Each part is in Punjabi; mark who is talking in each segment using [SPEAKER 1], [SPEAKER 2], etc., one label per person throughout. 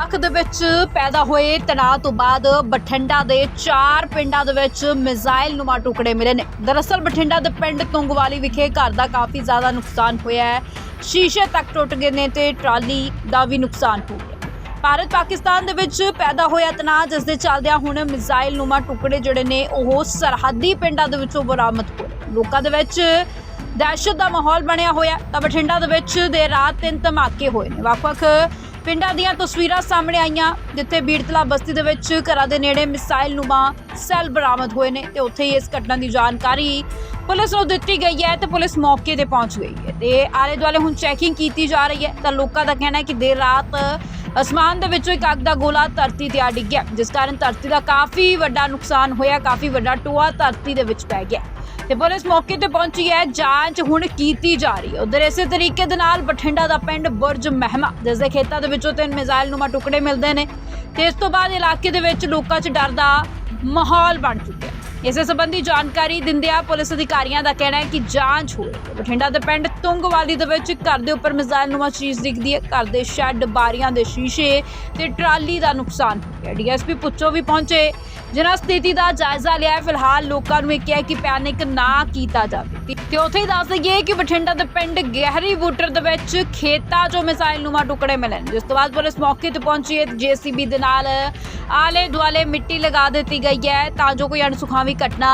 [SPEAKER 1] ਇਰਾਕ ਦੇ ਵਿੱਚ ਪੈਦਾ ਹੋਏ ਤਣਾਅ ਤੋਂ ਬਾਅਦ ਬਠਿੰਡਾ ਦੇ ਚਾਰ ਪਿੰਡਾਂ ਦੇ ਵਿੱਚ ਮਿਜ਼ਾਈਲ ਨੁਮਾ ਟੁਕੜੇ ਮਿਲੇ ਨੇ। ਦਰਅਸਲ ਬਠਿੰਡਾ ਦੇ ਪਿੰਡ ਤੁੰਗਵਾਲੀ ਵਿਖੇ ਘਰ ਦਾ ਕਾਫੀ ਜ਼ਿਆਦਾ ਨੁਕਸਾਨ ਹੋਇਆ ਹੈ। ਸ਼ੀਸ਼ੇ ਤੱਕ ਟੁੱਟ ਗਏ ਨੇ ਤੇ ਟਰਾਲੀ ਦਾ ਵੀ ਨੁਕਸਾਨ ਹੋ ਗਿਆ। ਭਾਰਤ ਪਾਕਿਸਤਾਨ ਦੇ ਵਿੱਚ ਪੈਦਾ ਹੋਇਆ ਤਣਾਅ, ਜਿਸ ਦੇ ਚੱਲਦਿਆਂ ਹੁਣ ਮਿਜ਼ਾਈਲ ਨੁਮਾ ਟੁਕੜੇ ਜਿਹੜੇ ਨੇ, ਉਹ ਸਰਹੱਦੀ ਪਿੰਡਾਂ ਦੇ ਵਿੱਚੋਂ ਬਰਾਮਦ ਹੋਏ ਲੋਕਾਂ ਦੇ ਵਿੱਚ ਦਹਿਸ਼ਤ ਦਾ ਮਾਹੌਲ ਬਣਿਆ ਹੋਇਆ ਤਾਂ ਬਠਿੰਡਾ ਦੇ ਵਿੱਚ ਦੇ ਰਾਤ ਤਿੰਨ ਧਮਾਕੇ ਹੋਏ ਨੇ। ਵੱਖ-ਵੱਖ ਪਿੰਡਾਂ ਦੀਆਂ ਤਸਵੀਰਾਂ ਸਾਹਮਣੇ ਆਈਆਂ, ਜਿੱਥੇ ਬੀੜਤਲਾ ਬਸਤੀ ਦੇ ਵਿੱਚ ਘਰਾਂ ਦੇ ਨੇੜੇ ਮਿਸਾਈਲ ਨੁਮਾ ਸੈੱਲ ਬਰਾਮਦ ਹੋਏ ਨੇ ਤੇ ਉੱਥੇ ਹੀ ਇਸ ਘਟਨਾ ਦੀ ਜਾਣਕਾਰੀ ਪੁਲਿਸ ਨੂੰ ਦਿੱਤੀ ਗਈ ਹੈ ਤੇ ਪੁਲਿਸ ਮੌਕੇ ਤੇ ਪਹੁੰਚ ਗਈ ਹੈ। ਤੇ ਆਲੇ ਦੁਆਲੇ ਹੁਣ ਚੈਕਿੰਗ ਕੀਤੀ ਜਾ ਰਹੀ ਹੈ ਤਾਂ ਲੋਕਾਂ ਦਾ ਕਹਿਣਾ ਹੈ ਕਿ ਦੇਰ ਰਾਤ ਅਸਮਾਨ ਦੇ ਵਿੱਚੋਂ ਇੱਕ ਅੱਗ ਦਾ ਗੋਲਾ ਧਰਤੀ ਤੇ ਆ ਡਿੱਗਿਆ, ਜਿਸ ਕਾਰਨ ਧਰਤੀ ਦਾ ਕਾਫੀ ਵੱਡਾ ਨੁਕਸਾਨ ਹੋਇਆ, ਕਾਫੀ ਵੱਡਾ ਟੋਆ ਧਰਤੀ ਦੇ ਵਿੱਚ ਪੈ ਗਿਆ। ਤੇ ਪੁਲਿਸ ਮੌਕੇ ਤੇ ਪਹੁੰਚੀ ਹੈ ਜਾਂਚ, ਹੁਣ ਕੀਤੀ ਜਾ ਰਹੀ ਹੈ। ਉਧਰ ਇਸੇ ਤਰੀਕੇ ਦੇ ਨਾਲ ਬਠਿੰਡਾ ਦਾ ਪਿੰਡ ਬੁਰਜ ਮਹਿਮਾ, ਜਿਸ ਦੇ ਖੇਤਾਂ ਦੇ ਵਿੱਚੋਂ ਤਿੰਨ ਮਿਜ਼ਾਈਲ ਨੁਮਾ ਟੁਕੜੇ ਮਿਲਦੇ ਨੇ। ਤੇ ਇਸ ਤੋਂ ਬਾਅਦ ਇਲਾਕੇ ਦੇ ਵਿੱਚ ਲੋਕਾਂ 'ਚ ਡਰ ਦਾ ਮਾਹੌਲ ਬਣ ਚੁੱਕਿਆ ਇਸੇ ਸੰਬੰਧੀ ਜਾਣਕਾਰੀ ਦਿੰਦਿਆਂ ਪੁਲਿਸ ਅਧਿਕਾਰੀਆਂ ਦਾ ਕਹਿਣਾ ਹੈ ਕਿ ਜਾਂਚ ਹੋ ਰਹੀ ਹੈ। ਬਠਿੰਡਾ ਦੇ ਪਿੰਡ ਤੁੰਗਵਾਲੀ ਦੇ ਵਿੱਚ ਘਰ ਦੇ ਉੱਪਰ ਮਿਜ਼ਾਈਲ ਨੁਮਾ ਚੀਜ਼ ਦਿਖਦੀ ਹੈ। ਘਰ ਦੇ ਸ਼ੈੱਡ, ਬਾਰੀਆਂ ਦੇ ਸ਼ੀਸ਼ੇ ਤੇ ਟਰਾਲੀ ਦਾ ਨੁਕਸਾਨ ਹੋ ਗਿਆ। ਡੀਐਸਪੀ ਪੁੱਛੋ ਵੀ ਪਹੁੰਚੇ, ਜਿਨ੍ਹਾਂ ਸਥਿਤੀ ਦਾ ਜਾਇਜ਼ਾ ਲਿਆ ਫਿਲਹਾਲ ਲੋਕਾਂ ਨੂੰ ਇਹ ਕਿਹਾ ਕਿ ਪੈਨਿਕ ਨਾ ਕੀਤਾ ਜਾਵੇ। ਤੇ ਉੱਥੇ ਹੀ ਦੱਸ ਦਈਏ ਕਿ ਬਠਿੰਡਾ ਦੇ ਪਿੰਡ ਗਹਿਰੀ ਬੂਟਰ ਦੇ ਵਿੱਚ ਖੇਤਾਂ 'ਚੋਂ ਮਿਸਾਈਲ ਨੂਮਾ ਟੁਕੜੇ ਮਿਲਣ ਜਿਸ ਤੋਂ ਬਾਅਦ ਪੁਲਿਸ ਮੌਕੇ ਤੇ ਪਹੁੰਚੀ ਹੈ। ਜੀਸੀਬੀ ਦੇ ਨਾਲ ਆਲੇ ਦੁਆਲੇ ਮਿੱਟੀ ਲਗਾ ਦਿੱਤੀ ਗਈ ਹੈ ਤਾਂ ਜੋ ਕੋਈ ਅਣਸੁਖਾਵੀ ਘਟਨਾ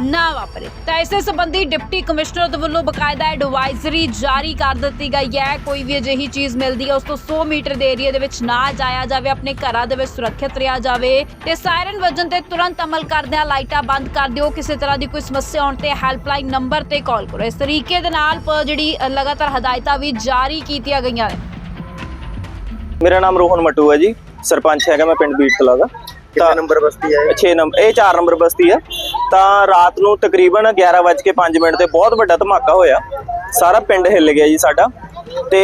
[SPEAKER 1] ਨਾ ਵਾਪਰੇ। ਤਾਂ ਇਸੇ ਸੰਬੰਧੀ ਡਿਪਟੀ ਕਮਿਸ਼ਨਰ ਦੇ ਵੱਲੋਂ ਬਕਾਇਦਾ ਐਡਵਾਈਜ਼ਰੀ ਜਾਰੀ ਕਰ ਦਿੱਤੀ ਗਈ ਹੈ। ਕੋਈ ਵੀ ਅਜਿਹੀ ਚੀਜ਼ ਮਿਲਦੀ ਹੈ, ਉਸ ਤੋਂ 100 ਮੀਟਰ ਦੇ ਏਰੀਆ ਦੇ ਵਿੱਚ ਨਾ ਜਾਇਆ ਜਾਵੇ, ਆਪਣੇ ਘਰਾਂ ਦੇ ਵਿੱਚ ਸੁਰੱਖਿਅਤ ਰਿਹਾ ਜਾਵੇ। ਤੇ ਸਾਇਰਨ ਵੱਜਣ ਤੇ ਤੁਰੰਤ ਅਮਲ ਕਰਦਿਆਂ ਲਾਈਟਾਂ ਬੰਦ ਕਰ ਦਿਓ। ਕਿਸੇ ਤਰ੍ਹਾਂ ਦੀ ਕੋਈ ਸਮੱਸਿਆ ਹੋਣ ਤੇ ਹੈਲਪਲਾਈਨ ਨੰਬਰ ਤੇ ਕਾਲ ਕਰੋ। ਇਸ ਤਰੀਕੇ ਦੇ ਨਾਲ ਜਿਹੜੀ ਲਗਾਤਾਰ ਹਦਾਇਤਾਂ ਵੀ ਜਾਰੀ ਕੀਤੀਆਂ ਗਈਆਂ ਨੇ।
[SPEAKER 2] ਮੇਰਾ ਨਾਮ ਰੋਹਨ ਮਟੂ ਹੈ ਜੀ। ਸਰਪੰਚ ਹੈਗਾ ਮੈਂ ਪਿੰਡ ਬੀਟਤਲਾ ਦਾ।
[SPEAKER 3] ਕਿੰਨੇ ਨੰਬਰ ਬਸਤੀ ਹੈ
[SPEAKER 2] 6 ਨੰਬਰ ਇਹ 4 ਨੰਬਰ ਬਸਤੀ ਹੈ ਤਾਂ ਰਾਤ ਨੂੰ ਤਕਰੀਬਨ 11:05 ਮਿੰਟ ਤੇ ਬਹੁਤ ਵੱਡਾ ਧਮਾਕਾ ਹੋਇਆ। ਸਾਰਾ ਪਿੰਡ ਹਿੱਲ ਗਿਆ ਜੀ ਸਾਡਾ। ਤੇ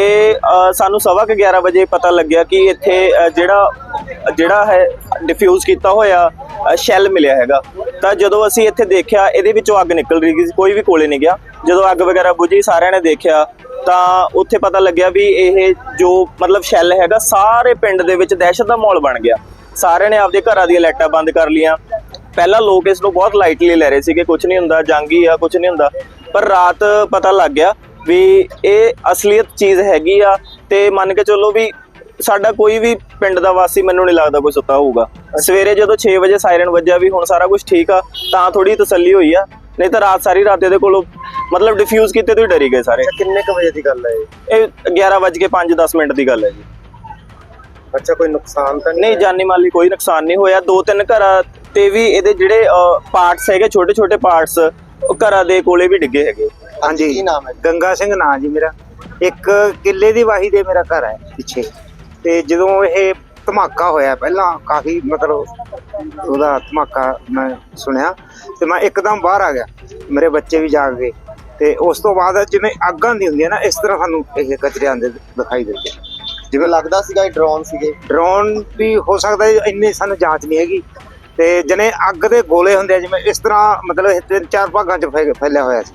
[SPEAKER 2] ਸਾਨੂੰ ਸਵਾ ਕੁ 11 ਵਜੇ ਪਤਾ ਲੱਗਿਆ ਕਿ ਇੱਥੇ ਜਿਹੜਾ ਜਿਹੜਾ ਹੈ ਡਿਫਿਊਜ਼ ਕੀਤਾ ਹੋਇਆ ਸ਼ੈਲ ਮਿਲਿਆ ਹੈਗਾ। ਤਾਂ ਜਦੋਂ ਅਸੀਂ ਇੱਥੇ ਦੇਖਿਆ ਇਹਦੇ ਵਿੱਚੋਂ ਅੱਗ ਨਿਕਲ ਰਹੀ ਸੀ ਕੋਈ ਵੀ ਕੋਲੇ ਨਹੀਂ ਗਿਆ। ਜਦੋਂ ਅੱਗ ਵਗੈਰਾ ਬੁਝੀ ਸਾਰਿਆਂ ਨੇ ਦੇਖਿਆ ਤਾਂ ਉੱਥੇ ਪਤਾ ਲੱਗਿਆ ਵੀ ਇਹ ਜੋ ਮਤਲਬ ਸ਼ੈੱਲ ਹੈਗਾ, ਸਾਰੇ ਪਿੰਡ ਦੇ ਵਿੱਚ ਦਹਿਸ਼ਤ ਦਾ ਮਾਹੌਲ ਬਣ ਗਿਆ। ਸਾਰਿਆਂ ਨੇ ਆਪਦੇ ਘਰਾਂ ਦੀਆਂ ਲਾਈਟਾਂ ਬੰਦ ਕਰ ਲੀਆਂ। ਪਹਿਲਾਂ ਲੋਕ ਇਸ ਨੂੰ ਬਹੁਤ ਲਾਈਟਲੀ ਲੈ ਰਹੇ ਸੀਗੇ ਕੁਝ ਨਹੀਂ ਹੁੰਦਾ, ਜੰਗੀ ਆ ਕੁਝ ਨਹੀਂ ਹੁੰਦਾ। ਪਰ ਰਾਤ ਪਤਾ ਲੱਗ ਗਿਆ ਵੀ ਇਹ ਅਸਲੀਅਤ ਚੀਜ਼ ਹੈਗੀ ਆ ਤੇ ਮੰਨ ਕੇ ਚੱਲੋ ਵੀ ਸਾਡਾ ਕੋਈ ਵੀ ਪਿੰਡ ਦਾ ਵਾਸੀ ਮੈਨੂੰ ਨਹੀਂ ਲੱਗਦਾ ਕੋਈ ਸੁੱਤਾ ਹੋਊਗਾ। ਸਵੇਰੇ ਜਦੋਂ 6 ਵਜੇ ਸਾਇਰਨ ਵੱਜਿਆ ਵੀ ਹੁਣ ਸਾਰਾ ਕੁਝ ਠੀਕ ਆ, ਤਾਂ ਥੋੜੀ ਤਸੱਲੀ ਹੋਈ ਆ। ਨਹੀਂ ਤਾਂ ਰਾਤ ਸਾਰੀ ਰਾਤ ਇਹਦੇ ਕੋਲੋਂ ਮਤਲਬ ਡਿਫਿਊਜ਼ ਕੀਤੇ ਤੋਂ ਹੀ ਡਰੀ ਗਏ ਸਾਰੇ।
[SPEAKER 3] ਕਿੰਨੇ ਕੁ ਵਜੇ ਦੀ ਗੱਲ ਹੈ ਇਹ?
[SPEAKER 2] ਇਹ 11:05-10 ਮਿੰਟ ਦੀ ਗੱਲ ਹੈ ਜੀ।
[SPEAKER 3] ਅੱਛਾ ਕੋਈ ਨੁਕਸਾਨ ਤਾਂ
[SPEAKER 2] ਨਹੀਂ ਜਾਨੀ ਮਾਲੀ ਕੋਈ ਨੁਕਸਾਨ ਨਹੀਂ ਹੋਇਆ। ਦੋ ਤਿੰਨ ਘਰਾਂ ਤੇ ਵੀ ਇਹਦੇ ਜਿਹੜੇ ਪਾਰਟਸ ਹੈਗੇ ਛੋਟੇ ਛੋਟੇ ਪਾਰਟਸ ਉਹ ਘਰਾਂ ਦੇ ਕੋਲੇ ਵੀ ਡਿੱਗੇ ਹੈਗੇ।
[SPEAKER 3] ਹਾਂਜੀ।
[SPEAKER 4] ਕੀ ਨਾਮ ਹੈ
[SPEAKER 3] ਗੰਗਾ ਸਿੰਘ ਨਾਂ ਜੀ ਮੇਰਾ। ਇੱਕ ਕਿੱਲੇ ਦੀ ਵਾਹੀ ਦੇ ਮੇਰਾ ਘਰ ਹੈ ਪਿੱਛੇ। ਤੇ ਜਦੋਂ ਇਹ ਧਮਾਕਾ ਹੋਇਆ ਪਹਿਲਾਂ ਕਾਫੀ ਮਤਲਬ ਉਹਦਾ ਧਮਾਕਾ ਮੈਂ ਸੁਣਿਆ ਤੇ ਮੈਂ ਇੱਕਦਮ ਬਾਹਰ ਆ ਗਿਆ ਮੇਰੇ ਬੱਚੇ ਵੀ ਜਾਗ ਗਏ ਤੇ ਉਸ ਤੋਂ ਬਾਅਦ ਜਿਵੇਂ ਅੱਗਾਂ ਦੀ ਹੁੰਦੀਆਂ ਨਾ ਇਸ ਤਰ੍ਹਾਂ ਸਾਨੂੰ ਇਹ ਕਚਰੇ ਆਂਦੇ ਦਿਖਾਈ ਦਿੰਦੇ
[SPEAKER 4] ਜਿਵੇਂ ਲੱਗਦਾ ਸੀਗਾ ਇਹ ਡਰੋਨ ਸੀਗੇ।
[SPEAKER 3] ਡਰੋਨ ਵੀ ਹੋ ਸਕਦਾ ਹੈ, ਇੰਨੀ ਸਾਨੂੰ ਜਾਂਚ ਨਹੀਂ ਹੈਗੀ ਤੇ ਜਨੇ ਅੱਗ ਦੇ ਗੋਲੇ ਹੁੰਦੇ ਆ ਜਿਵੇਂ ਇਸ ਤਰ੍ਹਾਂ ਮਤਲਬ ਇਹ ਤਿੰਨ ਚਾਰ ਭਾਗਾਂ ਚ ਫੈਲਿਆ ਹੋਇਆ ਸੀ।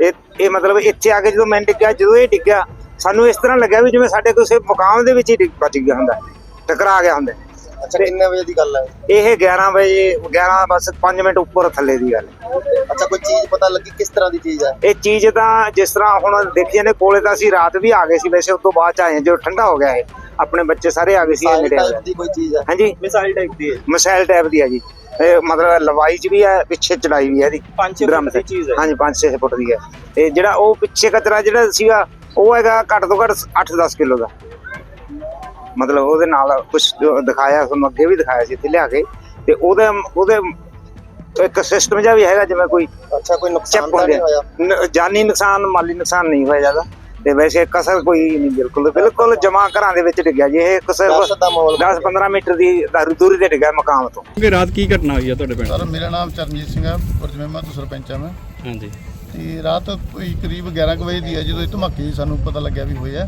[SPEAKER 3] ਇਹ ਇਹ ਮਤਲਬ ਇੱਥੇ ਆ ਕੇ ਜਦੋਂ ਮੈਂ ਡਿੱਗਿਆ ਜਦੋਂ ਇਹ ਡਿੱਗਿਆ ਸਾਨੂੰ ਇਸ ਤਰ੍ਹਾਂ ਲੱਗਿਆ ਵੀ ਜਿਵੇਂ ਸਾਡੇ ਕਿਸੇ ਮਕਾਨ ਦੇ ਵਿੱਚ ਹੀ ਡਿੱਗ ਬਚ ਗਿਆ ਹੁੰਦਾ। ਟਕਰਾ ਗਿਆ ਹੁੰਦਾ
[SPEAKER 4] ਅੱਛਾ ਕਿੰਨੇ ਵਜੇ ਦੀ ਗੱਲ ਹੈ?
[SPEAKER 3] ਇਹ 11 ਵਜੇ 11 ਬਸ 5 ਮਿੰਟ ਉੱਪਰ ਥੱਲੇ ਦੀ ਗੱਲ। ਹੈ।
[SPEAKER 4] ਅੱਛਾ ਕੋਈ ਚੀਜ਼ ਪਤਾ ਲੱਗੀ ਕਿਸ ਤਰ੍ਹਾਂ ਦੀ ਚੀਜ਼ ਹੈ?
[SPEAKER 3] ਇਹ ਚੀਜ਼ ਤਾਂ ਜਿਸ ਤਰ੍ਹਾਂ ਹੁਣ ਦੇਖੀਏ ਨੇ ਕੋਲੇ ਤਾਂ ਅਸੀਂ ਰਾਤ ਵੀ ਆ ਗਏ ਸੀ ਵੈਸੇ ਉਸ ਤੋਂ ਬਾਅਦ ਚ ਆਏ ਹਾਂ, ਜੋ ਠੰਡਾ ਹੋ ਗਿਆ ਇਹ ਆਪਣੇ ਬੱਚੇ ਸਾਰੇ ਆ ਗਏ ਸੀ ਨੇੜੇ ਗਏ।
[SPEAKER 4] ਦੀ ਕੋਈ ਚੀਜ਼ ਹੈ?
[SPEAKER 3] ਹਾਂਜੀ।
[SPEAKER 2] ਮਿਸਾਈਲ ਟਾਈਪ ਦੀ ਹੈ।
[SPEAKER 3] ਮਿਸਾਈਲ ਟਾਈਪ ਦੀ ਹੈ ਜੀ। ਇਹ ਮਤਲਬ ਲੰਬਾਈ ਚ ਵੀ ਹੈ ਪਿੱਛੇ ਚੜਾਈ ਵੀ ਹੈ ਇਹਦੀ।
[SPEAKER 2] ਪੰਜ ਛੇ
[SPEAKER 3] ਡਰਮ
[SPEAKER 2] ਫੁੱਟ ਦੀ
[SPEAKER 3] ਤੇ।
[SPEAKER 2] ਚੀਜ਼ ਹੈ।
[SPEAKER 3] ਹਾਂਜੀ 5-6 ਫੁੱਟ ਦੀ ਹੈ। ਤੇ ਜਿਹੜਾ ਉਹ ਪਿੱਛੇ ਕਚਰਾ ਜਿਹੜਾ ਸੀਗਾ ਉਹ ਹੈਗਾ ਘੱਟ ਤੋਂ ਘੱਟ 8-10 ਕਿਲੋ ਦਾ। ਮਤਲਬ ਉਹਦੇ ਨਾਲ ਕੁਝ ਦਿਖਾਇਆ ਤੁਹਾਨੂੰ ਅੱਗੇ ਵੀ ਦਿਖਾਇਆ ਸੀ ਇੱਥੇ ਲਿਆ ਕੇ ਤੇ ਉਹਦੇ ਉਹਦੇ ਇੱਕ ਸਿਸਟਮ ਜਿਹਾ ਵੀ ਹੈਗਾ ਜਿਵੇਂ ਕੋਈ
[SPEAKER 4] ਅੱਛਾ ਕੋਈ ਨੁਕਸਾਨ ਨਹੀਂ ਹੋਇਆ।
[SPEAKER 3] ਜਾਨੀ ਨੁਕਸਾਨ ਮਾਲੀ ਨੁਕਸਾਨ ਨਹੀਂ ਹੋਇਆ ਜ਼ਿਆਦਾ। ਤੇ ਵੈਸੇ ਕਸਰ ਕੋਈ ਨਹੀਂ ਬਿਲਕੁਲ ਬਿਲਕੁਲ ਜਮਾ ਘਰਾਂ ਦੇ ਵਿੱਚ ਡਿੱਗਿਆ ਜੀ। ਇਹ ਕਸਰ
[SPEAKER 4] ਦਹਿਸ਼ਤ ਦਾ ਮਾਹੌਲ
[SPEAKER 3] 10-15 ਮੀਟਰ ਦੀ ਦਾਰੂ ਤੇ ਡਿੱਗਾ ਮਕਾਨ ਤੋਂ।
[SPEAKER 5] ਕਿ ਰਾਤ ਕੀ ਘਟਨਾ ਹੋਈ ਆ ਤੁਹਾਡੇ ਪਿੰਡ?
[SPEAKER 6] ਸਰ ਮੇਰਾ ਨਾਮ ਚਰਨਜੀਤ ਸਿੰਘ ਹੈ ਪੁਰਜਮੇਮਾ ਤੋਂ ਸਰਪੰਚ ਹਾਂ ਮੈਂ।
[SPEAKER 5] ਹਾਂਜੀ।
[SPEAKER 6] ਤੇ ਰਾਤ ਕੋਈ ਕਰੀਬ 11 ਕੁ ਵਜੇ ਦੀ ਹੈ ਜਦੋਂ ਇਹ ਧਮਾਕੇ ਸਾਨੂੰ ਪਤਾ ਲੱਗਿਆ ਵੀ ਹੋਇਆ।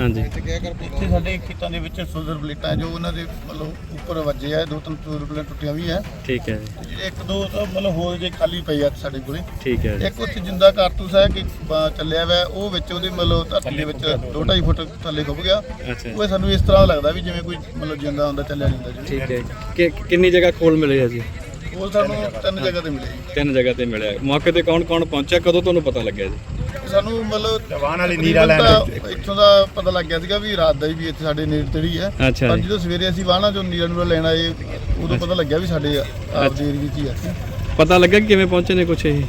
[SPEAKER 5] ਹਾਂਜੀ।
[SPEAKER 6] ਇੱਥੇ ਸਾਡੇ ਖੇਤਾਂ ਦੇ ਵਿੱਚ ਸੋਲਰ ਪਲੇਟਾਂ ਹੈ ਜੋ ਉਹਨਾਂ ਦੇ ਮਤਲਬ ਉੱਪਰ ਵੱਜੇ ਆ ਦੋ ਤਿੰਨ ਸੋਲਰ ਪਲੇਟਾਂ ਟੁੱਟੀਆਂ ਵੀ ਹੈ
[SPEAKER 5] ਠੀਕ ਹੈ ਜੀ।
[SPEAKER 6] ਤੇ ਜਿਹੜੇ ਇੱਕ ਦੋ ਤਾਂ ਮਤਲਬ ਹੋਰ ਜੇ ਖਾਲੀ ਪਈ ਆ ਸਾਡੇ ਕੋਲੇ।
[SPEAKER 5] ਠੀਕ ਹੈ ਜੀ।
[SPEAKER 6] ਇੱਕ ਉੱਥੇ ਜਿੰਦਾ ਕਾਰਤੂਸ ਹੈ ਕਿ ਬ- ਚੱਲਿਆ ਵਾ ਉਹ ਵਿੱਚ ਉਹਦੇ ਮਤਲਬ ਧਰਤੀ ਦੇ ਵਿੱਚ 2.5 ਫੁੱਟ ਥੱਲੇ ਖੁੱਭ ਗਿਆ।
[SPEAKER 5] ਅੱਛਾ ਜੀ।
[SPEAKER 6] ਉਹ ਸਾਨੂੰ ਇਸ ਤਰ੍ਹਾਂ ਲੱਗਦਾ ਵੀ ਜਿਵੇਂ ਕੋਈ ਮਤਲਬ ਜਿੰਦਾ ਹੁੰਦਾ ਚੱਲਿਆ ਜਾਂਦਾ ਜੀ
[SPEAKER 5] ਠੀਕ ਹੈ ਕਿ ਕਿੰਨੀ ਜਗ੍ਹਾ ਖੋਲ ਮਿਲੇ ਆ ਜੀ?
[SPEAKER 6] ਉਹ ਸਾਨੂੰ ਤਿੰਨ ਜਗ੍ਹਾ ਤੇ ਮਿਲੇ ਜੀ।
[SPEAKER 5] ਤਿੰਨ ਜਗ੍ਹਾ ਤੇ ਮਿਲਿਆ। ਮੌਕੇ ਤੇ ਕੌਣ ਕੌਣ ਪਹੁੰਚਿਆ? ਕਦੋਂ ਤੁਹਾਨੂੰ ਪਤਾ ਲੱਗਿਆ ਜੀ?
[SPEAKER 6] ਸਾਨੂੰ ਮਤਲਬ ਵਾਹਨ ਵਾਲੀ ਨੀਰਾ ਲੈਣ ਇੱਥੋਂ ਦਾ ਪਤਾ ਲੱਗ ਗਿਆ ਸੀਗਾ ਵੀ ਰਾਤ ਦਾ ਹੀ ਵੀ ਇੱਥੇ ਸਾਡੇ ਨੇੜੇ ਤੇੜੇ ਹੀ।
[SPEAKER 5] ਅੱਛਾ
[SPEAKER 6] ਪਰ ਜਦੋਂ ਸਵੇਰੇ ਅਸੀਂ ਵਾਹਣਾ ਚੋਂ ਨੀਰਾ ਨੂਰਾ ਲੈਣ ਆਏ ਉਦੋਂ ਪਤਾ ਲੱਗਿਆ ਵੀ ਸਾਡੇ ਆਪਦੇ ਏਰੀਏ 'ਚ ਹੀ ਆ।
[SPEAKER 5] ਪਤਾ ਲੱਗਾ ਕਿ ਕਿਵੇਂ ਪਹੁੰਚੇ ਨੇ ਕੁਛ ਇਹ?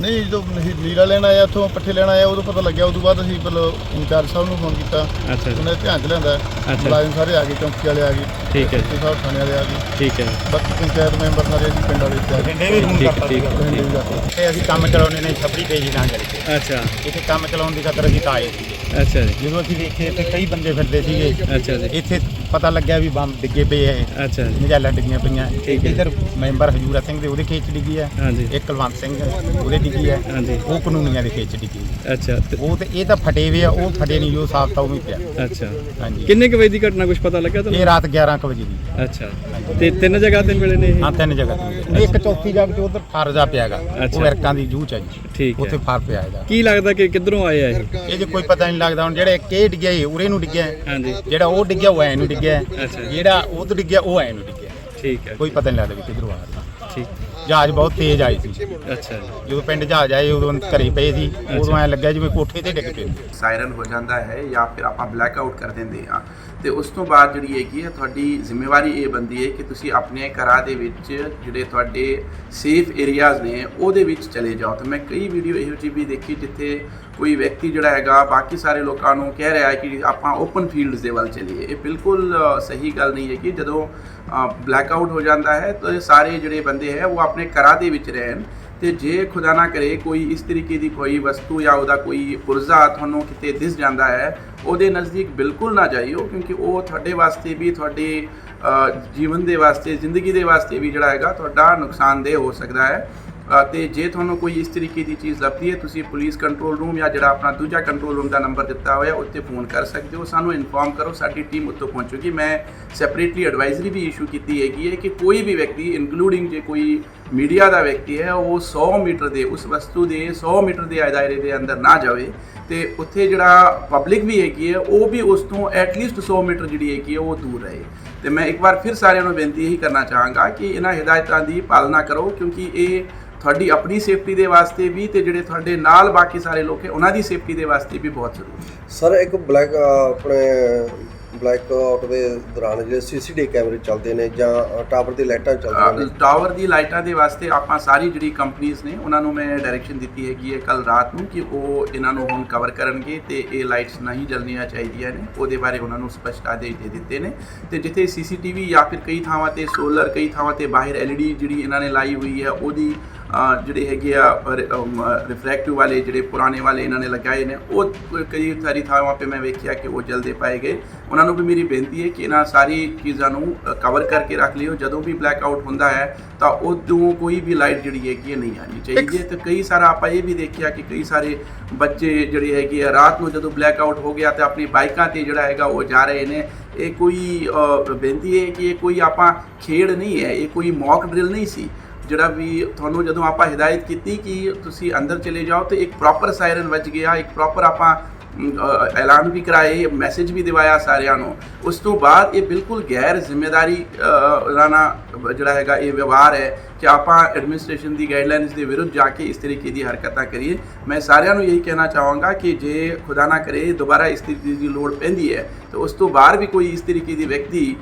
[SPEAKER 6] ਨਹੀਂ ਜਦੋਂ ਅਸੀਂ ਨੀਰਾ ਲੈਣ ਆਏ ਉੱਥੋਂ ਪੱਠੇ ਲੈਣ ਆਏ ਉਦੋਂ ਪਤਾ ਲੱਗਿਆ ਉਦੋਂ ਬਾਅਦ ਅਸੀਂ ਮਤਲਬ ਇੰਚਾਰਜ ਸਾਹਿਬ ਨੂੰ ਫੋਨ ਕੀਤਾ।
[SPEAKER 5] ਅੱਛਾ ਜੀ।
[SPEAKER 6] ਉਹਨੇ ਧਿਆਨ ਚ ਲਿਆਂਦਾ
[SPEAKER 5] ਅੱਛਾ।
[SPEAKER 6] ਮੁਲਾਜ਼ਮ ਸਾਰੇ ਆ ਗਏ ਚੌਂਕੀ ਵਾਲੇ ਆ ਗਏ
[SPEAKER 5] ਠੀਕ ਹੈ
[SPEAKER 6] ਤੇ ਸਾਹਿਬ ਥਾਣੇ ਵਾਲੇ ਆ ਗਏ।
[SPEAKER 5] ਠੀਕ ਹੈ।
[SPEAKER 6] ਬਾਕੀ ਪੰਚਾਇਤ ਮੈਂਬਰ ਸਾਰੇ ਅਸੀਂ ਪਿੰਡ ਵਾਲੇ ਇੱਥੇ ਆ ਗਏ
[SPEAKER 7] ਨੇ ਵੀ ਫੋਨ
[SPEAKER 5] ਠੀਕ
[SPEAKER 7] ਕਰਤਾ
[SPEAKER 5] ਠੀਕ
[SPEAKER 7] ਸੀਗਾ।
[SPEAKER 6] ਪਿੰਡ ਵੀ ਜਾ ਕੇ।
[SPEAKER 7] ਤੇ ਅਸੀਂ ਕੰਮ ਚਲਾਉਣੇ ਨੇ ਛੱਪੜੀ ਪੇਜੀ ਨਾਲ ਚੱਲ ਕੇ
[SPEAKER 5] ਅੱਛਾ।
[SPEAKER 7] ਇੱਥੇ ਕੰਮ ਚਲਾਉਣ ਦੀ ਖਾਤਰ ਅਸੀਂ ਤਾਂ ਆਏ ਸੀਗੇ।
[SPEAKER 5] ਅੱਛਾ ਜੀ।
[SPEAKER 7] ਜਦੋਂ ਅਸੀਂ ਵੇਖੇ ਤੇ ਕਈ ਬੰਦੇ ਫਿਰਦੇ ਸੀਗੇ।
[SPEAKER 5] ਅੱਛਾ ਜੀ।
[SPEAKER 7] ਇੱਥੇ ਪਤਾ ਲੱਗਿਆ ਵੀ ਬੰਬ ਡਿੱਗੇ ਪਏ ਐ
[SPEAKER 5] ਅੱਛਾ ਜੀ।
[SPEAKER 7] ਨਜਾਲਾ ਡਿੱਗੀਆਂ ਪਈਆਂ।
[SPEAKER 5] ਠੀਕ ਹੈ।
[SPEAKER 7] ਇੱਧਰ ਮੈਂਬਰ ਹਜੂਰਾ ਸਿੰਘ ਦੇ ਉਹਦੇ ਖੇਚ ਡਿੱਗੀ ਹੈ
[SPEAKER 5] ਹਾਂਜੀ।
[SPEAKER 7] ਇੱਕ ਕੁਲਵੰਤ ਸਿੰਘ ਉਹਦੇ ਡਿੱਗੀ ਹੈ
[SPEAKER 5] ਹਾਂਜੀ।
[SPEAKER 7] ਉਹ ਕਾਨੂੰਨੀਆਂ ਦੇ ਖੇਚ ਡਿੱਗੀ।
[SPEAKER 5] ਅੱਛਾ ਤੇ-
[SPEAKER 7] ਉਹ ਤੇ ਇਹ ਤਾਂ ਫਟੇ ਹੋਏ ਆ ਉਹ ਫਟੇ ਨਹੀਂ ਜੋ ਸਾਫ਼ ਤਾਂ ਉਵੇਂ ਪਿਆ।
[SPEAKER 5] ਅੱਛਾ।
[SPEAKER 7] ਹਾਂਜੀ।
[SPEAKER 5] ਕਿੰਨੇ ਕੁ ਵਜੇ ਦੀ ਘਟਨਾ ਕੁਝ ਪਤਾ ਲੱਗਾ
[SPEAKER 7] ਇਹ
[SPEAKER 5] ਤੁਹਾਨੂੰ
[SPEAKER 7] ਰਾਤ 11 ਕੁ ਵਜੇ ਦੀ।
[SPEAKER 5] ਅੱਛਾ। ਤੇ ਤਿੰਨ ਜਗ੍ਹਾ ਤੇ ਮਿਲੇ ਨੇ ਇਹ?
[SPEAKER 7] ਹਾਂ ਤਿੰਨ ਜਗ੍ਹਾ ਤੇ ਇੱਕ ਚੌਥੀ ਜਗ੍ਹਾ ਤੇ ਉਧਰ ਫਾਰਜਾ ਪਿਆਗਾ
[SPEAKER 5] ਅੱਛਾ।
[SPEAKER 7] ਉਹ ਇਰਕਾਂ ਦੀ ਜੂਚ ਹੈ ਜੀ।
[SPEAKER 5] ਠੀਕ
[SPEAKER 7] ਉੱਥੇ
[SPEAKER 5] ਹੈ
[SPEAKER 7] ਫਾਰ ਪਿਆ ਇਹਦਾ।
[SPEAKER 5] ਕੀ ਲੱਗਦਾ ਕਿ ਕਿੱਧਰੋਂ ਆਏ ਆ ਇਹ?
[SPEAKER 7] ਇਹ ਜੇ ਕੋਈ ਪਤਾ ਨਹੀਂ ਲੱਗਦਾ ਹੁਣ ਜਿਹੜੇ ਕੇ ਡਿੱਗਿਆ ਇਹ ਉਰੇ ਨੂੰ ਡਿੱਗਿਆ। ਹੈ।
[SPEAKER 5] ਹਾਂਜੀ।
[SPEAKER 7] ਜਿਹੜਾ ਉਹ ਡਿੱਗਿਆ ਉਹ ਐ ਨੂੰ ਡਿੱਗਿਆ ਹੈ।
[SPEAKER 5] ਅੱਛਾ।
[SPEAKER 7] ਜਿਹੜਾ ਉਹ ਤੋਂ ਡਿੱਗਿਆ ਉਹ ਐ ਨੂੰ ਡਿੱਗਿਆ
[SPEAKER 5] ਠੀਕ ਹੈ
[SPEAKER 7] ਕੋਈ ਪਤਾ ਨਹੀਂ ਲੱਗਦਾ ਵੀ ਕਿੱਧਰੋਂ ਆਇਆ
[SPEAKER 5] ਠੀਕ
[SPEAKER 7] ਜਹਾਜ਼ ਬਹੁਤ ਤੇਜ਼ ਆਈ ਸੀ।
[SPEAKER 5] ਅੱਛਾ ਜੀ।
[SPEAKER 7] ਜਦੋਂ ਪਿੰਡ ਜਹਾਜ਼ ਆਏ ਉਦੋਂ ਘਰੇ ਪਏ ਸੀ। ਉਦੋਂ ਐ ਲੱਗਿਆ ਜਿਵੇਂ ਕੋਠੇ ਤੇ ਡਿੱਗ ਪਏ।
[SPEAKER 8] ਸਾਇਰਨ ਹੋ ਜਾਂਦਾ ਹੈ ਜਾਂ ਫਿਰ ਆਪਾਂ ਬਲੈਕ ਆਊਟ ਕਰ ਦਿੰਦੇ ਹਾਂ। ਤੇ ਉਸ ਤੋਂ ਬਾਅਦ ਜਿਹੜੀ ਹੈਗੀ ਹੈ ਤੁਹਾਡੀ ਜ਼ਿੰਮੇਵਾਰੀ ਇਹ ਬੰਦੀ ਹੈ ਕਿ ਤੁਸੀਂ ਆਪਣੇ ਘਰਾਂ ਦੇ ਵਿੱਚ ਜਿਹੜੇ ਤੁਹਾਡੇ ਸੇਫ ਏਰੀਆਜ਼ ਨੇ ਉਹਦੇ ਵਿੱਚ ਚਲੇ ਜਾਓ। ਤੇ ਮੈਂ ਕਈ ਵੀਡੀਓ ਇਹੋ ਜਿਹੀ ਵੀ ਦੇਖੀ ਜਿੱਥੇ ਕੋਈ ਵਿਅਕਤੀ ਜਿਹੜਾ ਹੈਗਾ ਬਾਕੀ ਸਾਰੇ ਲੋਕਾਂ ਨੂੰ ਕਹਿ ਰਿਹਾ ਹੈ ਕਿ ਆਪਾਂ ਓਪਨ ਫੀਲਡਸ ਦੇ ਵੱਲ ਚਲੀਏ। ਇਹ ਬਿਲਕੁਲ ਸਹੀ ਗੱਲ ਨਹੀਂ ਹੈ ਕਿ ਜਦੋਂ ਬਲੈਕ ਆਊਟ ਹੋ ਜਾਂਦਾ ਹੈ ਤਾਂ ਇਹ ਸਾਰੇ ਜਿਹੜੇ ਬੰਦੇ ਹੈ ਉਹ ਆਪਣੇ ਆਪਣੇ ਘਰਾਂ ਦੇ ਵਿੱਚ ਰਹਿਣ ਤੇ ਜੇ ਖੁਦਾ ਨਾ ਕਰੇ ਕੋਈ ਇਸ ਤਰੀਕੇ ਦੀ ਕੋਈ ਵਸਤੂ ਜਾਂ ਉਹਦਾ ਕੋਈ ਪੁਰਜ਼ਾ ਤੁਹਾਨੂੰ ਕਿਤੇ ਦਿਸ ਜਾਂਦਾ ਹੈ, ਉਹਦੇ ਨਜ਼ਦੀਕ ਬਿਲਕੁਲ ਨਾ ਜਾਈਓ ਕਿਉਂਕਿ ਉਹ ਤੁਹਾਡੇ ਵਾਸਤੇ ਵੀ, ਤੁਹਾਡੇ ਜੀਵਨ ਦੇ ਵਾਸਤੇ, ਜ਼ਿੰਦਗੀ ਦੇ ਵਾਸਤੇ ਵੀ ਜਿਹੜਾ ਹੈਗਾ ਤੁਹਾਡਾ ਨੁਕਸਾਨਦੇਹ ਹੋ ਸਕਦਾ ਹੈ। ਤੇ ਜੇ ਤੁਹਾਨੂੰ ਕੋਈ ਇਸ ਤਰੀਕੇ ਦੀ ਚੀਜ਼ ਲੱਭਦੀ ਹੈ, ਤੁਸੀਂ ਪੁਲਿਸ ਕੰਟਰੋਲ ਰੂਮ ਜਾਂ ਜਿਹੜਾ ਆਪਣਾ ਦੂਜਾ ਕੰਟਰੋਲ ਰੂਮ ਦਾ ਨੰਬਰ ਦਿੱਤਾ ਹੋਇਆ ਉੱਤੇ ਫੋਨ ਕਰ ਸਕਦੇ ਹੋ। ਸਾਨੂੰ ਇਨਫੋਰਮ ਕਰੋ, ਸਾਡੀ ਟੀਮ ਉੱਤੋਂ ਪਹੁੰਚੂਗੀ ਮੈਂ ਸੈਪਰੇਟਲੀ ਐਡਵਾਈਜ਼ਰੀ ਵੀ ਇਸ਼ੂ ਕੀਤੀ ਹੈਗੀ ਹੈ ਕਿ ਕੋਈ ਵੀ ਵਿਅਕਤੀ ਇਨਕਲੂਡਿੰਗ ਜੇ ਕੋਈ ਮੀਡੀਆ ਦਾ ਵਿਅਕਤੀ ਹੈ, ਉਹ 100 ਮੀਟਰ ਦੇ, ਉਸ ਵਸਤੂ ਦੇ 100 ਮੀਟਰ ਦੇ ਦਾਇਰੇ ਦੇ ਅੰਦਰ ਨਾ ਜਾਵੇ ਤੇ ਉੱਥੇ ਜਿਹੜਾ ਪਬਲਿਕ ਵੀ ਹੈਗੀ ਹੈ, ਉਹ ਵੀ ਉਸ ਤੋਂ ਐਟਲੀਸਟ 100 ਮੀਟਰ ਜਿਹੜੀ ਹੈਗੀ ਹੈ, ਉਹ ਦੂਰ ਰਹੇ। ਤੇ ਮੈਂ ਇੱਕ ਵਾਰ ਫਿਰ ਸਾਰਿਆਂ ਨੂੰ ਬੇਨਤੀ ਇਹੀ ਕਰਨਾ ਚਾਹਾਂਗਾ ਕਿ ਇਹਨਾਂ ਹਦਾਇਤਾਂ ਦੀ ਪਾਲਣਾ ਕਰੋ, ਕਿਉਂਕਿ ਇਹ ਤੁਹਾਡੀ ਆਪਣੀ ਸੇਫਟੀ ਦੇ ਵਾਸਤੇ ਵੀ ਤੇ ਜਿਹੜੇ ਤੁਹਾਡੇ ਨਾਲ ਬਾਕੀ ਸਾਰੇ ਲੋਕ ਹੈ ਉਹਨਾਂ ਦੀ ਸੇਫਟੀ ਦੇ ਵਾਸਤੇ ਵੀ ਬਹੁਤ ਜ਼ਰੂਰੀ ਹੈ।
[SPEAKER 9] ਸਰ ਇੱਕ ਬਲੈਕ ਆਪਣੇ ਬਲੈਕ ਆਊਟ ਦੇ ਦੌਰਾਨ ਜਿਹੜੇ ਸੀਸੀਟੀਵੀ ਕੈਮਰੇ ਚੱਲਦੇ ਨੇ ਜਾਂ ਟਾਵਰ ਦੀ ਲਾਈਟਾਂ ਚੱਲਦੀਆਂ ਨੇ?
[SPEAKER 8] ਟਾਵਰ ਦੀ ਲਾਈਟਾਂ ਦੇ ਵਾਸਤੇ ਆਪਾਂ ਸਾਰੀ ਜਿਹੜੀ ਕੰਪਨੀਆਂ ਨੇ ਉਹਨਾਂ ਨੂੰ ਮੈਂ ਡਾਇਰੈਕਸ਼ਨ ਦਿੱਤੀ ਹੈਗੀ ਹੈ ਕੱਲ ਰਾਤ ਨੂੰ ਕਿ ਉਹ ਇਹਨਾਂ ਨੂੰ ਹੁਣ ਕਵਰ ਕਰਨਗੇ ਤੇ ਇਹ ਲਾਈਟਸ ਨਹੀਂ ਜਲਣੀਆਂ ਚਾਹੀਦੀਆਂ ਨੇ। ਉਹਦੇ ਬਾਰੇ ਉਹਨਾਂ ਨੂੰ ਸਪਸ਼ਟ ਆਦੇਸ਼ ਦੇ ਦਿੱਤੇ ਨੇ। ਤੇ ਜਿੱਥੇ ਸੀਸੀਟੀਵੀ ਜਾਂ ਫਿਰ ਕਈ ਥਾਵਾਂ ਤੇ ਸੋਲਰ ਕਈ ਥਾਵਾਂ ਤੇ ਬਾਹਰ ਐਲਈਡੀ ਜਿਹੜੀ ਇਹਨਾਂ ਨੇ ਲਾਈ ਹੋਈ ਹੈ ਉਹਦੀ ਜਿਹੜੇ ਹੈਗੇ ਆ ਰਿਫਰੈਕਟਿਵ ਵਾਲੇ, ਜਿਹੜੇ ਪੁਰਾਣੇ ਵਾਲੇ ਇਹਨਾਂ ਨੇ ਲਗਾਏ ਨੇ, ਉਹ ਕਈ ਸਾਰੀ ਥਾਵਾਂ ਤੇ ਮੈਂ ਵੇਖਿਆ ਕਿ ਉਹ ਜਲਦੇ ਪਾਏ ਗਏ। ਉਹਨਾਂ ਨੂੰ ਵੀ ਮੇਰੀ ਬੇਨਤੀ ਹੈ ਕਿ ਇਹਨਾਂ ਸਾਰੀ ਚੀਜ਼ਾਂ ਨੂੰ ਕਵਰ ਕਰਕੇ ਰੱਖ ਲਿਓ। ਜਦੋਂ ਵੀ ਬਲੈਕ ਆਊਟ ਹੁੰਦਾ ਹੈ, ਤਾਂ ਉਦੋਂ ਕੋਈ ਵੀ ਲਾਈਟ ਜਿਹੜੀ ਹੈਗੀ ਹੈ ਨਹੀਂ ਆਣੀ ਚਾਹੀਦੀ ਹੈ। ਤੇ ਕਈ ਸਾਰਾ ਆਪਾਂ ਇਹ ਵੀ ਦੇਖਿਆ ਕਿ ਕਈ ਸਾਰੇ ਬੱਚੇ ਜਿਹੜੇ ਹੈਗੇ ਆ, ਰਾਤ ਨੂੰ ਜਦੋਂ ਬਲੈਕ ਆਊਟ ਹੋ ਗਿਆ ਤੇ ਆਪਣੀ ਬਾਈਕਾਂ ਤੇ ਜਿਹੜਾ ਹੈਗਾ ਉਹ ਜਾ ਰਹੇ ਨੇ। ਇਹ ਕੋਈ ਬੇਨਤੀ ਹੈ ਕਿ ਇਹ ਕੋਈ ਆਪਾਂ ਖੇਡ ਨਹੀਂ ਹੈ, ਇਹ ਕੋਈ ਮੌਕ ਡਰਿਲ ਨਹੀਂ ਸੀ। ਜਿਹੜਾ ਵੀ ਤੁਹਾਨੂੰ ਜਦੋਂ ਆਪਾਂ ਹਦਾਇਤ ਕੀਤੀ ਕਿ ਤੁਸੀਂ ਅੰਦਰ ਚਲੇ ਜਾਓ ਤੇ ਇੱਕ ਪ੍ਰੋਪਰ ਸਾਇਰਨ ਵੱਜ ਗਿਆ ਇੱਕ ਪ੍ਰੋਪਰ ਆਪਾਂ ਐਲਾਨ ਵੀ ਕਰਾਏ ਮੈਸੇਜ ਵੀ ਦਿਵਾਇਆ ਸਾਰਿਆਂ ਨੂੰ। ਉਸ ਤੋਂ ਬਾਅਦ ਇਹ ਬਿਲਕੁਲ ਗੈਰ ਜ਼ਿੰਮੇਵਾਰੀ ਅ, ਰਾਣਾ ਜਿਹੜਾ ਹੈਗਾ ਇਹ ਵਿਵਹਾਰ ਹੈ ਕਿ ਆਪਾਂ ਐਡਮਿਨਿਸਟ੍ਰੇਸ਼ਨ ਦੀ ਗਾਈਡਲਾਈਨਸ ਦੇ ਵਿਰੁੱਧ ਜਾ ਕੇ ਇਸ ਤਰੀਕੇ ਦੀ ਹਰਕਤਾਂ ਕਰੀਏ। ਮੈਂ ਸਾਰਿਆਂ ਨੂੰ ਇਹੀ ਕਹਿਣਾ ਚਾਹਾਂਗਾ ਕਿ ਜੇ ਖੁਦਾ ਨਾ ਕਰੇ ਦੁਬਾਰਾ ਇਸ ਤਰੀਕੇ ਦੀ ਲੋੜ ਪੈਂਦੀ ਹੈ ਤਾਂ ਉਸ ਤੋਂ ਬਾਅਦ ਵੀ ਕੋਈ ਇਸ ਤਰੀਕੇ ਦੀ ਵਿਅਕਤੀ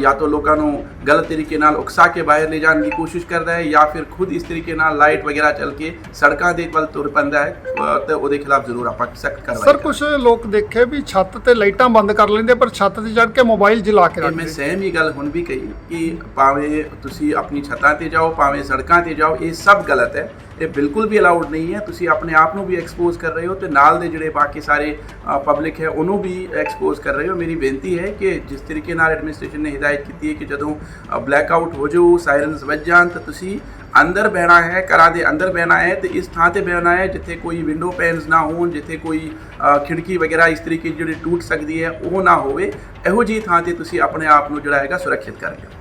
[SPEAKER 8] ਜਾਂ ਤਾਂ ਲੋਕਾਂ ਨੂੰ ਗਲਤ ਤਰੀਕੇ ਨਾਲ ਉਕਸਾ ਕੇ ਬਾਹਰ ਲੈ ਜਾਣ ਦੀ ਕੋਸ਼ਿਸ਼ ਕਰਦਾ ਹੈ ਜਾਂ ਫਿਰ ਖੁਦ ਇਸ ਤਰੀਕੇ ਨਾਲ ਲਾਈਟ ਵਗੈਰਾ ਚੱਲ ਕੇ ਸੜਕਾਂ ਦੇ ਵੱਲ ਤੁਰ ਪੈਂਦਾ ਹੈ ਤੇ ਉਹਦੇ ਖਿਲਾਫ ਜ਼ਰੂਰ ਆਪਾਂ ਸਖਤ ਕਾਰਵਾਈ
[SPEAKER 6] ਸਰ ਕੁਝ ਲੋਕ ਦੇਖੇ ਵੀ ਛੱਤ ਤੇ ਲਾਈਟਾਂ ਬੰਦ ਕਰ ਲੈਂਦੇ ਪਰ ਛੱਤ ਤੇ ਚੜ੍ਹ ਕੇ ਮੋਬਾਈਲ ਜਲਾ ਕੇ ਰੱਖਦੇ
[SPEAKER 8] ਮੈਂ ਸਹਿਮ ਹੀ ਗੱਲ ਹੁਣ ਵੀ ਕਹੀ ਕਿ ਭਾਵੇਂ ਤੁਸੀਂ ਆਪਣੀ ਛੱਤਾਂ ਤੇ ਜਾਓ, ਭਾਵੇਂ ਸੜਕਾਂ ਤੇ ਜਾਓ, ਇਹ ਸਭ ਗਲਤ ਹੈ ਇਹ ਬਿਲਕੁਲ ਵੀ ਅਲਾਉਡ ਨਹੀਂ ਹੈ। ਤੁਸੀਂ ਆਪਣੇ ਆਪ ਨੂੰ ਵੀ ਐਕਸਪੋਜ਼ ਕਰ ਰਹੇ ਹੋ ਤੇ ਨਾਲ ਦੇ ਜਿਹੜੇ ਬਾਕੀ ਸਾਰੇ ਪਬਲਿਕ ਹੈ, ਉਹਨੂੰ ਵੀ ਐਕਸਪੋਜ਼ ਕਰ ਰਹੇ ਹੋ। ਮੇਰੀ ਬੇਨਤੀ ਹੈ ਕਿ ਜਿਸ ਤਰੀਕੇ ਨਾਲ ਐਡਮਿਨਿਸਟ੍ਰੇਸ਼ਨ ਨੇ ਹਿਦਾਇਤ ਕੀਤੀ ਹੈ ਕਿ ਜਦੋਂ ਬਲੈਕ ਆਊਟ ਹੋ ਜਾਓ ਸਾਇਰਨਸ ਵੱਜ ਜਾਣ, ਤਾਂ ਤੁਸੀਂ ਅੰਦਰ ਬਹਿਣਾ ਹੈ, ਘਰਾਂ ਦੇ ਅੰਦਰ ਬਹਿਣਾ ਹੈ ਤੇ ਇਸ ਥਾਂ ਤੇ ਬਹਿਣਾ ਹੈ ਜਿੱਥੇ ਕੋਈ ਵਿੰਡੋ ਪੈਨਸ ਨਾ ਹੋਣ, ਜਿੱਥੇ ਕੋਈ ਖਿੜਕੀ ਵਗੈਰਾ ਇਸ ਤਰੀਕੇ ਜਿਹੜੀ ਟੁੱਟ ਸਕਦੀ ਹੈ, ਉਹ ਨਾ ਹੋਵੇ। ਇਹੋ ਜਿਹੀ ਥਾਂ ਤੇ ਤੁਸੀਂ ਆਪਣੇ ਆਪ ਨੂੰ ਜਿਹੜਾ ਹੈਗਾ ਸੁਰੱਖਿਅਤ ਕਰ ਲਿਓ।